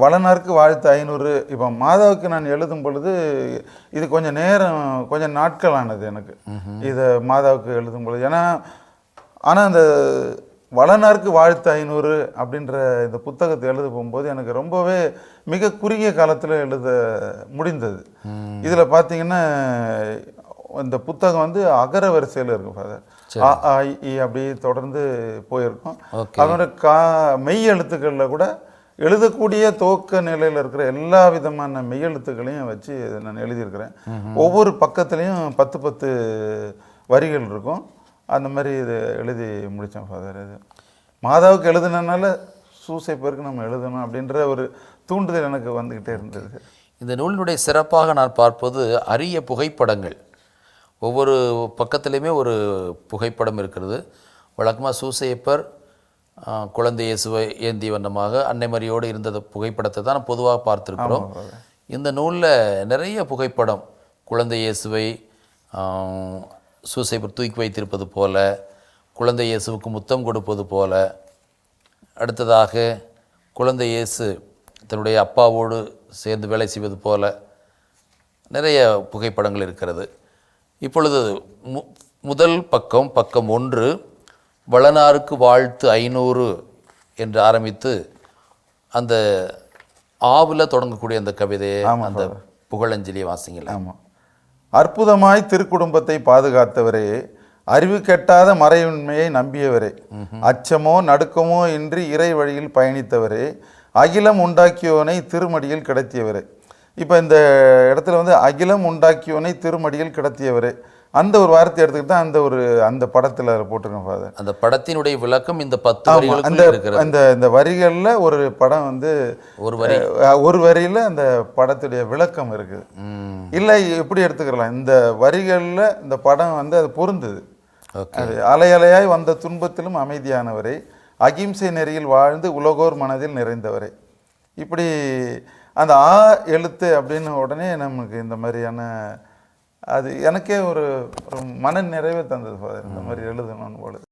வளனாருக்கு வாழ்த்து ஐநூறு. இப்போ மாதாவுக்கு நான் எழுதும் பொழுது இது கொஞ்சம் நேரம் கொஞ்சம் நாட்கள் ஆனது எனக்கு இதை மாதாவுக்கு எழுதும் பொழுது. ஏன்னா ஆனால் அந்த வளனாருக்கு வாழ்த்து ஐநூறு அப்படின்ற இந்த புத்தகத்தை எழுத போகும்போது எனக்கு ரொம்பவே மிக குறுகிய காலத்தில் எழுத முடிந்தது. இதில் பார்த்தீங்கன்னா இந்த புத்தகம் வந்து அகர வரிசையில் இருக்கும் ஃபாதர். ஆ, இ, அப்படி தொடர்ந்து போயிருக்கும். அதோட கா மெய் எழுத்துக்களில் கூட எழுதக்கூடிய துவக்க நிலையில் இருக்கிற எல்லா விதமான மெய் எழுத்துக்களையும் வச்சு நான் எழுதியிருக்கிறேன். ஒவ்வொரு பக்கத்துலேயும் பத்து பத்து வரிகள் இருக்கும். அந்த மாதிரி இது எழுதி முடித்தேன் ஃபாதர் இது மாதாவுக்கு எழுதுனதுனால சூசைப்பருக்கு நம்ம எழுதணும் அப்படின்ற ஒரு தூண்டுதல் எனக்கு வந்துக்கிட்டே இருந்தது. இந்த நூலினுடைய சிறப்பாக நான் பார்ப்பது அரிய புகைப்படங்கள். ஒவ்வொரு பக்கத்துலேயுமே ஒரு புகைப்படம் இருக்கிறது. வழக்கமாக சூசையப்பர் ஆ, குழந்தை இயேசுவை ஏந்திய வண்ணமாக அன்னை மரியோடு இருந்த புகைப்படத்தை தான் பொதுவாக பார்த்துருக்கிறோம். இந்த நூலில் நிறைய புகைப்படம் குழந்தை இயேசுவை சூசையப்பர் தூக்கி வைத்திருப்பது போல குழந்தை இயேசுவுக்கு முத்தம் கொடுப்பது போல அடுத்ததாக குழந்தை இயேசு தன்னுடைய அப்பாவோடு சேர்ந்து வேலை செய்வது போல நிறைய புகைப்படங்கள் இருக்கிறது. இப்பொழுது மு முதல் பக்கம் பக்கம் ஒன்று வளனாருக்கு வாழ்த்து ஐநூறு என்று ஆரம்பித்து அந்த ஆவில் தொடங்கக்கூடிய அந்த கவிதையை அந்த புகழஞ்சலியை வாசிங்களேன். ஆமாம் அற்புதமாய் திருக்குடும்பத்தை பாதுகாத்தவரே அறிவு கெட்டாத மறையுண்மையை நம்பியவரே அச்சமோ நடுக்கமோ இன்றி இறை வழியில் பயணித்தவரே அகிலம் உண்டாக்கியோனை திருமடியில் கிடத்தியவரே. இப்போ இந்த இடத்துல வந்து அகிலம் உண்டாக்கியோனை திருமடியில் கிடத்தியவரே. அந்த ஒரு வார்த்தை எடுத்துக்கிட்டு தான் அந்த ஒரு அந்த படத்தில் போட்டிருக்கேன் ஃபாதர் அந்த படத்தினுடைய விளக்கம் இந்த பத்து அந்த அந்த இந்த வரிகளில் ஒரு படம் வந்து ஒரு வரி. ஒரு வரியில் அந்த படத்துடைய விளக்கம் இருக்குது. இல்லை எப்படி எடுத்துக்கலாம்? இந்த வரிகளில் இந்த படம் வந்து அது பொருந்தது. அது அலை அலையாய் வந்த துன்பத்திலும் அமைதியானவரை அகிம்சை நெறியில் வாழ்ந்து உலகோர் மனதில் நிறைந்தவரை. இப்படி அந்த ஆ எழுத்து அப்படின்னு உடனே நமக்கு இந்த மாதிரியான அது எனக்கே ஒரு மன நிறைவை தந்தது ஃபாதர். இந்த மாதிரி எழுதணும்னு பொழுது